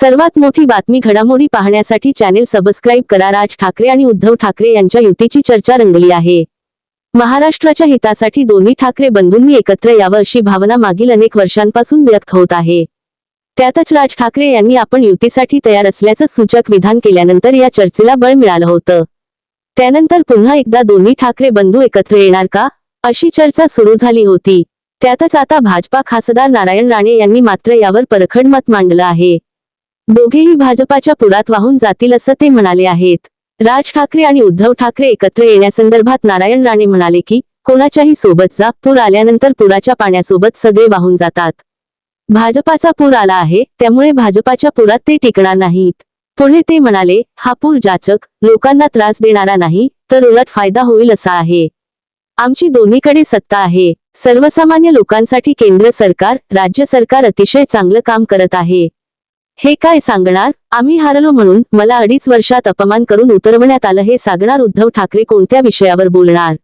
सर्वात मोठी बातमी घडामोडी पाहण्यासाठी चॅनेल सबस्क्राईब करा. राज ठाकरे आणि उद्धव ठाकरे यांच्या युतीची चर्चा रंगली आहे. महाराष्ट्राच्या हितासाठी दोन्ही ठाकरे बंधूंनी एकत्र यावं अशी भावना मागील अनेक वर्षांपासून व्यक्त होत आहे. त्यातच राज ठाकरे यांनी आपण युतीसाठी तयार असल्याचं सूचक विधान केल्यानंतर या चर्चेला बळ मिळालं होतं. त्यानंतर पुन्हा एकदा दोन्ही ठाकरे बंधू एकत्र येणार का? अशी चर्चा सुरू झाली होती. त्यातच आता भाजपा खासदार नारायण राणे यांनी मात्र यावर परखड मत मांडलं आहे. दोघेही भाजपाच्या पुरात वाहून जातील असं ते म्हणाले आहेत. राज ठाकरे आणि उद्धव ठाकरे एकत्र येण्यासंदर्भात नारायण राणे म्हणाले की कोणाच्याही सोबत जा पूर आल्यानंतर पुराच्या पाण्यासोबत सगळे वाहून जातात. भाजपाचा पूर आला आहे त्यामुळे भाजपाच्या पुरात ते टिकणार नाहीत. पुढे ते म्हणाले हा पूर जाचक लोकांना त्रास देणारा नाही तर उलट फायदा होईल असा आहे. आमची दोन्हीकडे सत्ता आहे. सर्वसामान्य लोकांसाठी केंद्र सरकार राज्य सरकार अतिशय चांगलं काम करत आहे. हे काय सांगणार? आम्ही हारलो म्हणून मला अडीच वर्षात अपमान करून उतरवण्यात आलं हे सांगणार उद्धव ठाकरे कोणत्या विषयावर बोलणार?